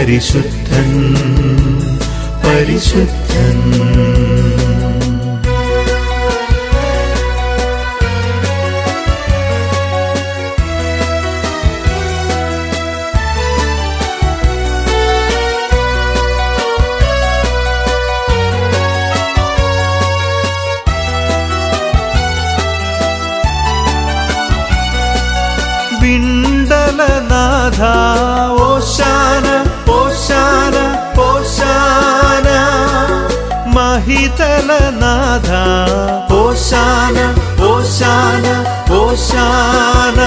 പരിശുദ്ധൻ പരിശുദ്ധൻ. വിണ്ടലനാഥ മഹിതലനാഥ ഓശാന ഓശാന ഓശാന.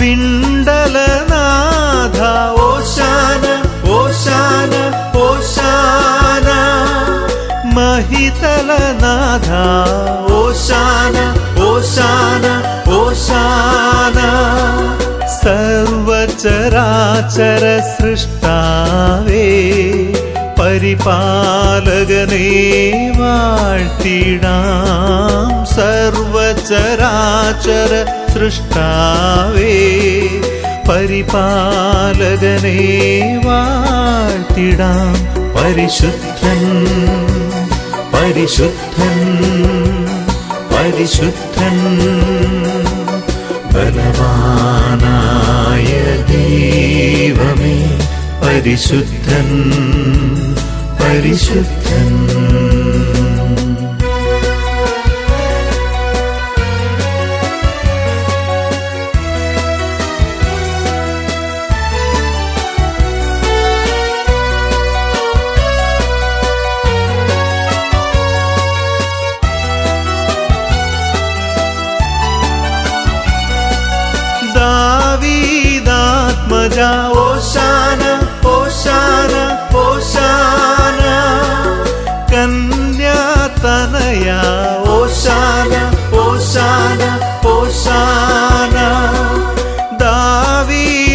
വിണ്ടലനാഥ. ഓശാന ഓശാന ഓശാന. മഹിതലനാഥ. ഓശാന ഓശാന ഓശാന. സർവചരാചര സൃഷ്ടാവേ പരിപാലകനേ വാഴ്ത്തിടാം സർവചരാചര സൃഷ്ടാവേ. പരിപാലകനേ വാഴ്ത്തിടാം പരിശുദ്ധൻ പരിശുദ്ധൻ പരിശുദ്ധൻ. ബലവാനായ ദൈവമേ പരിശുദ്ധൻ പരിശുദ്ധൻ. ഓശാന ഓശാന കന്യാതനയ ഓശാന ഓശാന ഓശാന. ദാവീദാത്മജ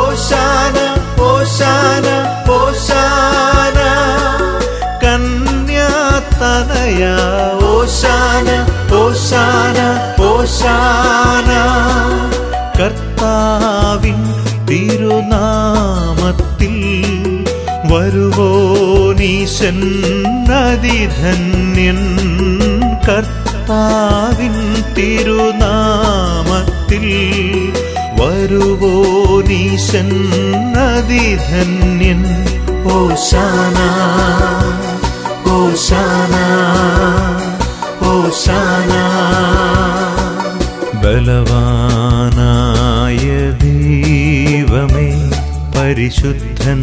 ഓശാന ഓശാന ഓശാന. കന്യാതനയ ഓശാന ഓശാന ഓശാന. വരുവോനീശൻ നദിധന്യൻ കർത്താവിൻ തിരുനാമത്തിൽ വരുവോനീശൻ നദിധന്യൻ ഓശാന ഓശാന ഓശാന ബലവാനായ ദൈവമേ പരിശുദ്ധൻ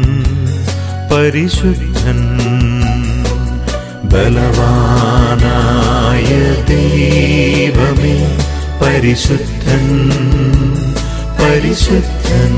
പരിശുദ്ധൻ ബലവാനായ ദൈവമേ പരിശുദ്ധൻ പരിശുദ്ധൻ.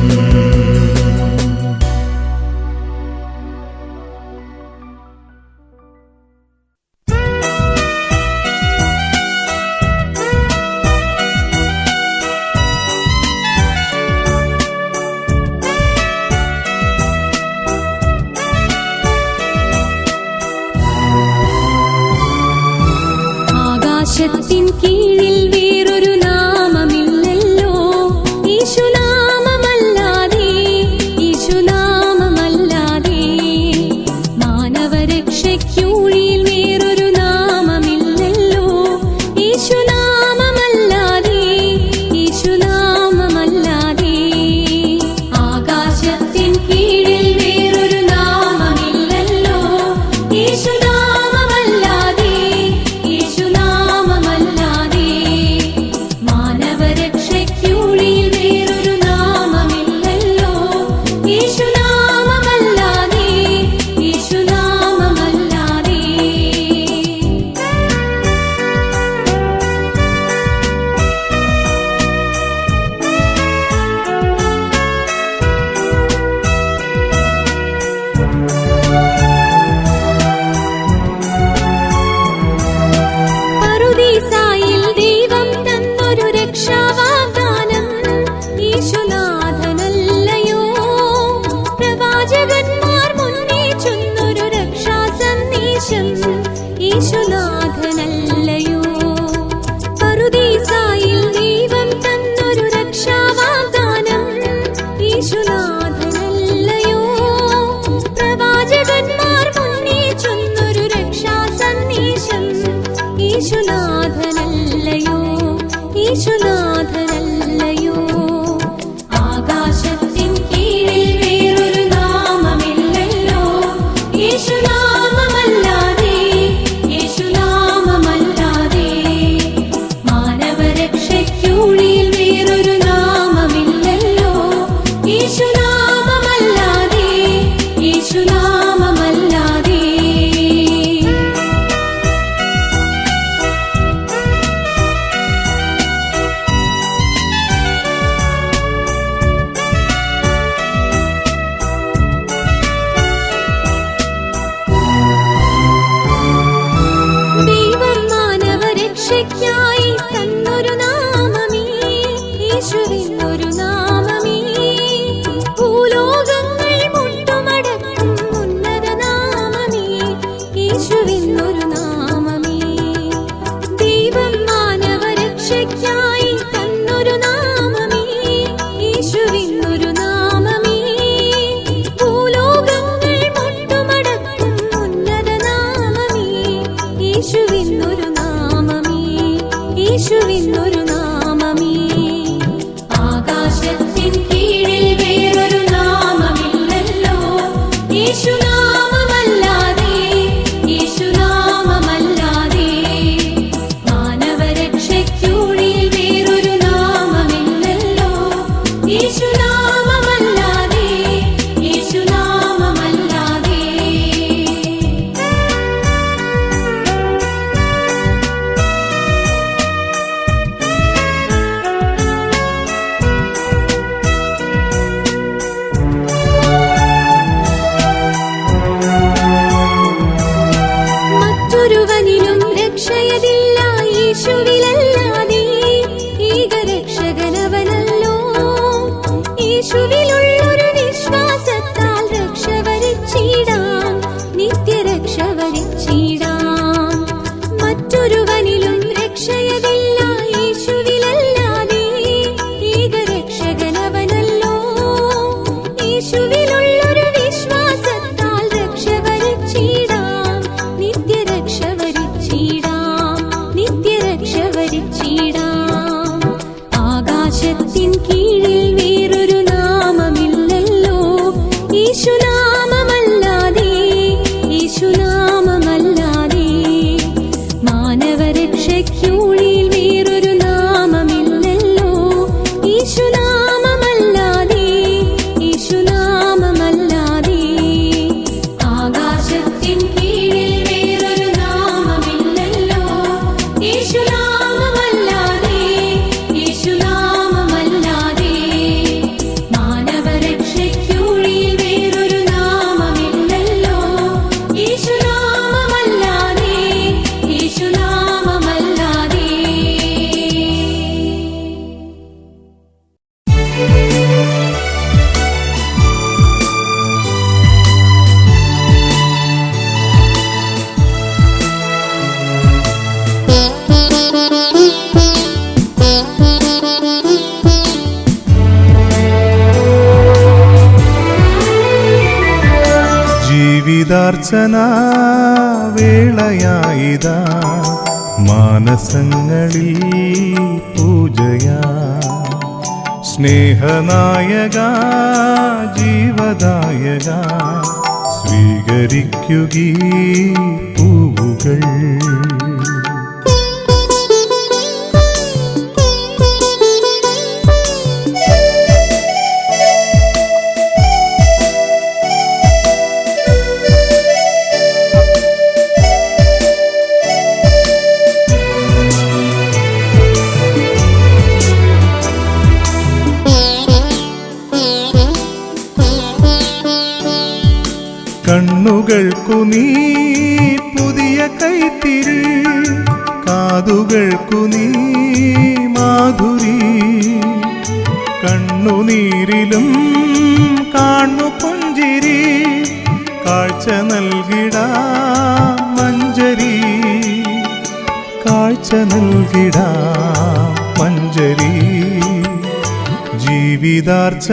ദേവീയാർച്ചന വേളയായിതാ. മാനസങ്ങളിൽ പൂജയാ. സ്നേഹനായക ജീവദായക സ്വീകരിക്കുകീ പൂവുകൾ.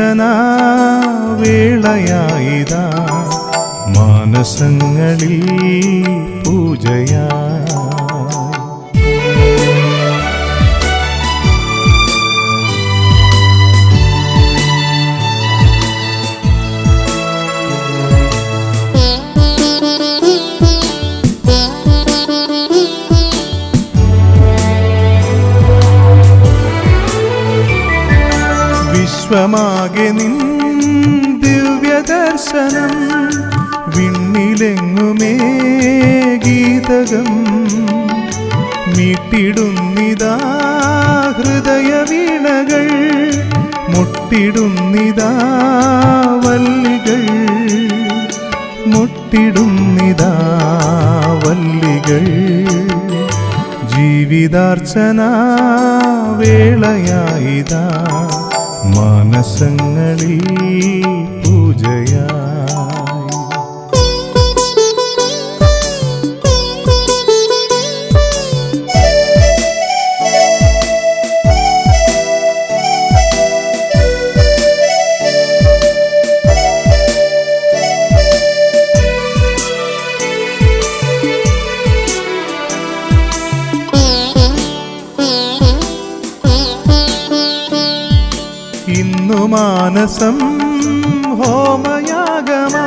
ജീവിതാർച്ചന വേളയായിതാ. മാനസങ്ങളിൽ പൂജയാ. വിശ്വമാകെ നിൻ ദിവ്യദർശനം. വിണ്ണിലെങ്ങുമേ ഗീതകം. മീട്ടിടുന്നിതാ ഹൃദയ വീണകൾ മുട്ടിടുന്നിതാ വല്ലികൾ. മുട്ടിടുന്നിതാ വല്ലികൾ. ജീവിതാർച്ചന വേളയായിതാ. മാനസങ്ങളിൽ പൂജയായി മാനസം ഹോമയാഗമാ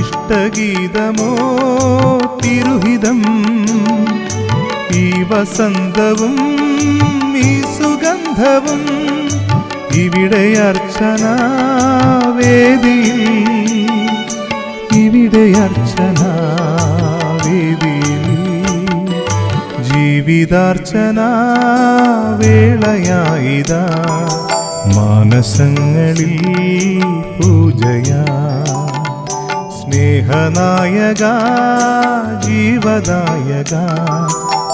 ഇഷ്ടഗീതമോ തിരുഹിതം. ഈ വസന്തവും ഈ സുഗന്ധവും ഇവിടെ അർച്ചന വേദി ഇവിടെ അർച്ചന ജീവിതാർച്ചന വേളയായിതാ. മാനസങ്ങളിൽ പൂജയാ. സ്നേഹനായക ജീവദായക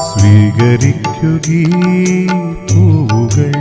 സ്വീകരിക്കുകീ പൂവുകൾ.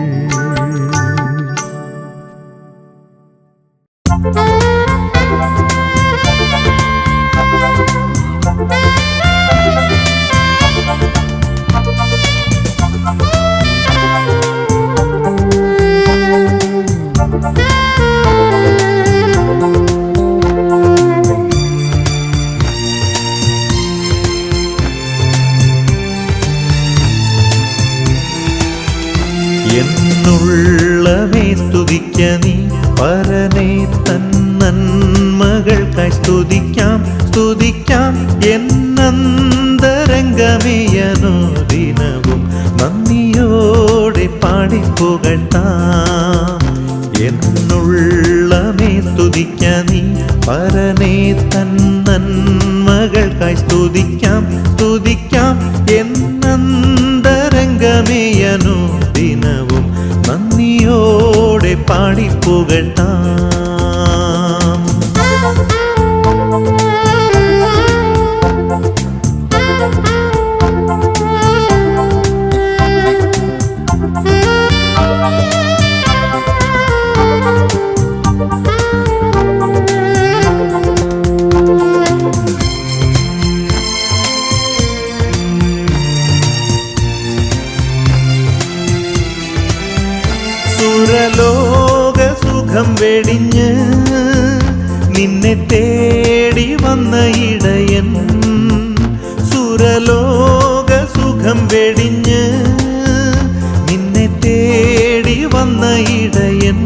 വന്ന ഇടയൻ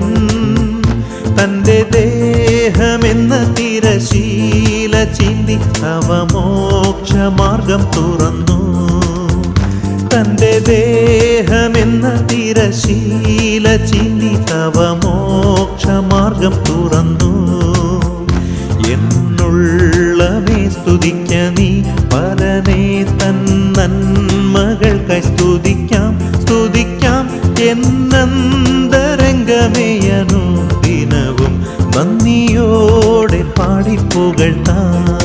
തന്റെ ദേഹമെന്ന തിരശീല ചിന്തി അവ മോക്ഷമാർഗം തുറന്നു. തന്റെ ദേഹമെന്ന തിരശീല ചിന്തി തവ മോക്ഷമാർഗം തുറന്നു. എന്നുള്ളമേ സ്തുതിക്ക നീ പരനേ തൻ മകൾ സ്തുതിക്കാം പാടിപ്പുകഴ്ത്താം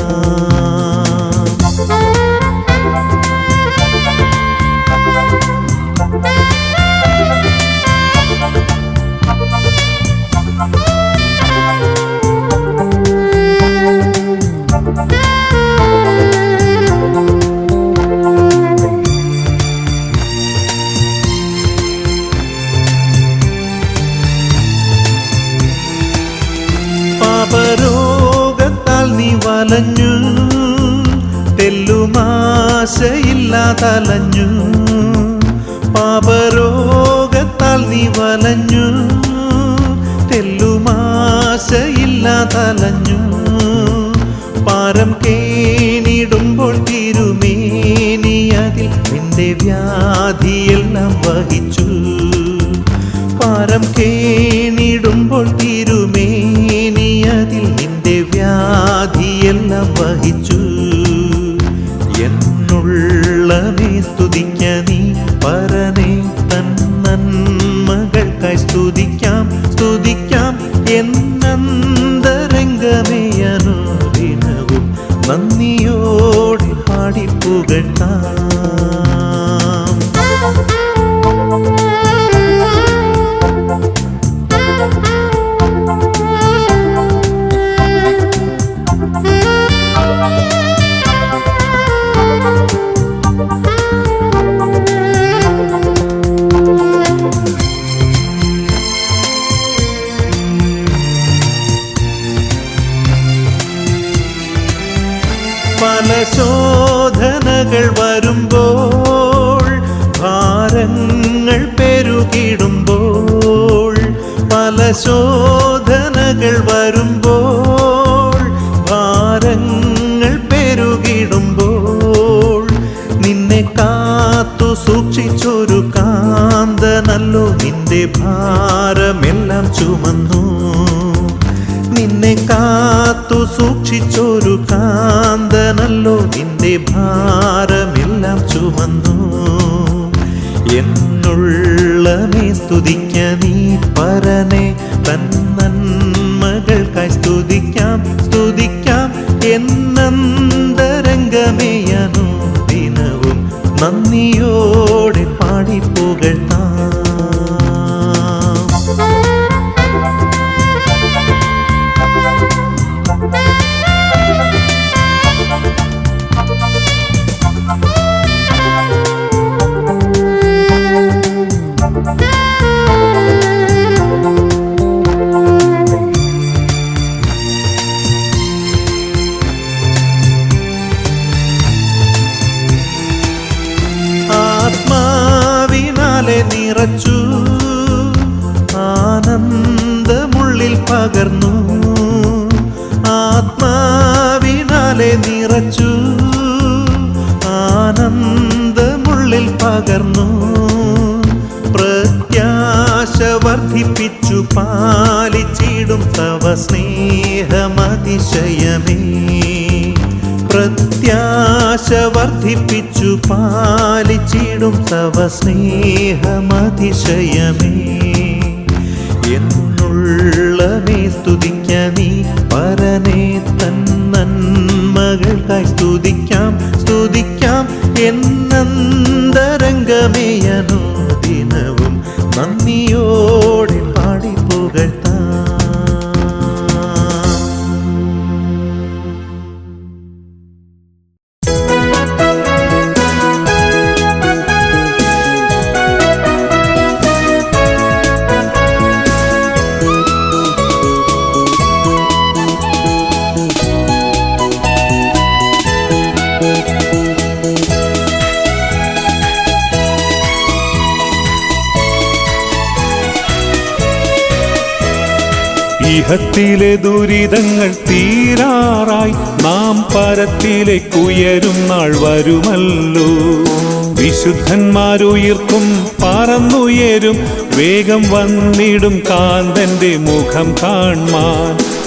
പല ശോധനകൾ വരുമ്പോൾ ഭാരങ്ങൾ പെരുകിടുമ്പോൾ പല ശോധനകൾ വരുമ്പോൾ ഭാരങ്ങൾ പെരുകിടുമ്പോൾ നിന്നെ കാത്തു സൂക്ഷിച്ചൊരു കാന്തനല്ലോ നിന്റെ ഭാരമെല്ലാം ചുമന്നു. നിന്നെ കാത്തു സൂക്ഷിച്ചൊരു കാന്തനല്ലോ നിന്റെ ഭാരമെല്ലാം ചുമന്നു. എന്നുള്ളമേ സ്തുതിക്ക നീ പരനെ തൻ നന്മകൾക്കായി സ്തുതിക്കാം സ്തുതിക്കാം. എന്നന്തരംഗമേയനു ദിനവും നന്ദിയോടെ ആത്മാവിനാലെ പകർന്നു. പ്രത്യാശ വർദ്ധിപ്പിച്ചു പാലിച്ചിടും തവ സ്നേഹമതിശയമേ. പ്രത്യാശ വർദ്ധിപ്പിച്ചു പാലിച്ചിടും തവ സ്നേഹമതിശയമേ. എന്നുള്ളമേ സ്തുതിക്ക നീ സ്തുതിക്കാം സ്തുതിക്കാം എന്നന്തരംഗമേ ദിനവും നന്ദിയോടെ ഇഹത്തിലെ ദുരിതങ്ങൾ തീരാറായി. നാം പരത്തിലേക്കുയരും നാൾ വരുമല്ലോ. വിശുദ്ധന്മാരുയർക്കും പറന്നുയരും. വേഗം വന്നിടും കാന്തന്റെ മുഖം കാൺമാൻ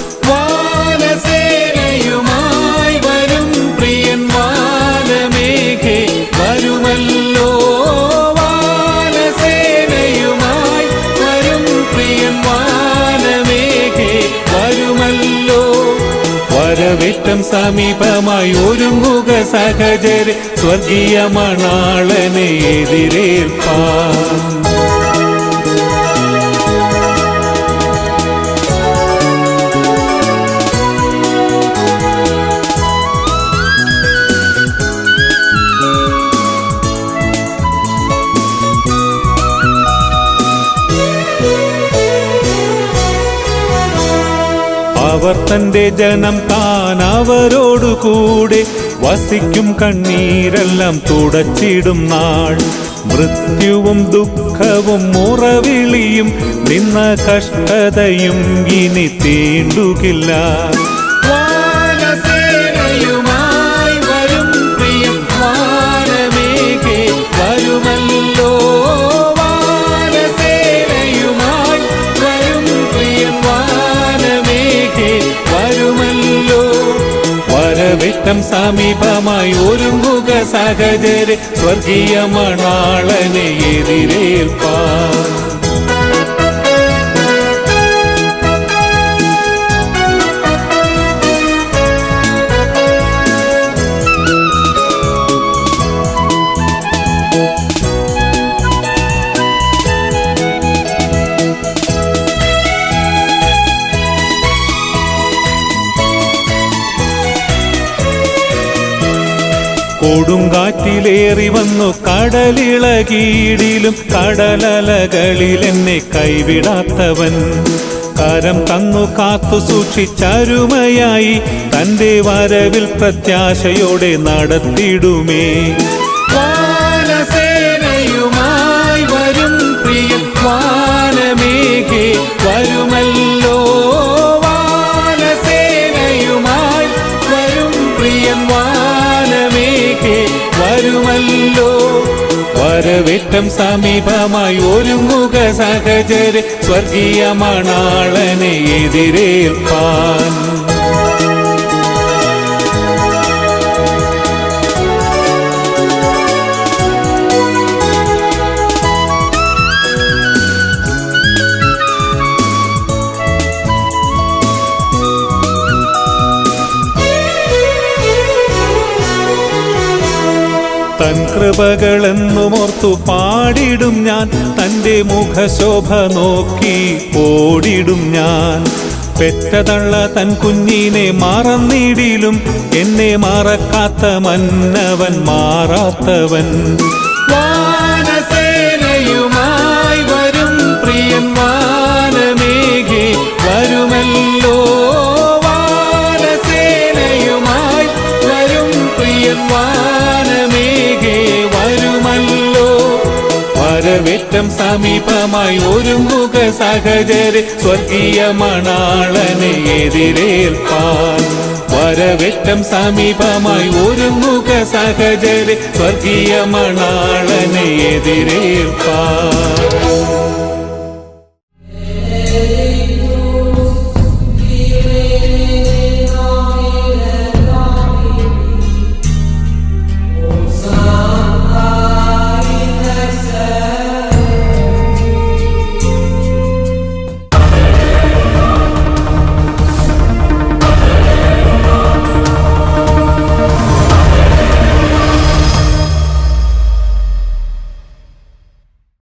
വരവേറ്റം സമീപമായി ഒരുങ്ങുക സഹചര്. സ്വർഗീയ മണാളനെ എതിരേൽപ്പാൻ. അവർ തന്റെ ജനം താൻ അവരോടു കൂടെ വസിക്കും കണ്ണീരെല്ലാം തുടച്ചിടും നാൾ. മൃത്യുവും ദുഃഖവും മുറവിളിയും നിന്ന കഷ്ടതയും ഇനി തീണ്ടുകില്ല. വരവിട്ടം സമീപമായി ഒരുങ്ങുക സഹചര് സ്വർഗീയ മണാളനെ എതിരേൽപ്പാൻ കൊടുങ്കാറ്റിലേറി വന്നു കടലിളകീടിലും കടലലകളിൽ എന്നെ കൈവിടാത്തവൻ. കരം തന്നു കാത്തു സൂക്ഷിച്ചരുമയായി തന്റെ വരവിൽ പ്രത്യാശയോടെ നടത്തിടുമേ. വാനസേനയുമായി വരും പ്രിയ. വരവേറ്റം സമീപമായി ഒരുങ്ങുക സഹചര്. സ്വർഗീയ മണാളനെ എതിരേൽപ്പാൻ. കൃപകളെന്നുമോർത്തു പാടിടും ഞാൻ. തന്റെ മുഖശോഭ നോക്കി ഓടിടും ഞാൻ. പെറ്റതള്ള തൻ കുഞ്ഞിനെ മറന്നിടിലും എന്നെ മറക്കാത്ത മന്നവൻ മാറാത്തവൻ. വരവേറ്റം സമീപമായി ഒരുങ്ങുക സഹചര് സ്വർഗീയ മണാളനെ എതിരേൽപ്പാൻ. വരവേറ്റം സമീപമായി ഒരുങ്ങുക സഹചര് സ്വർഗീയ മണാളനെ എതിരേൽപ്പാൻ.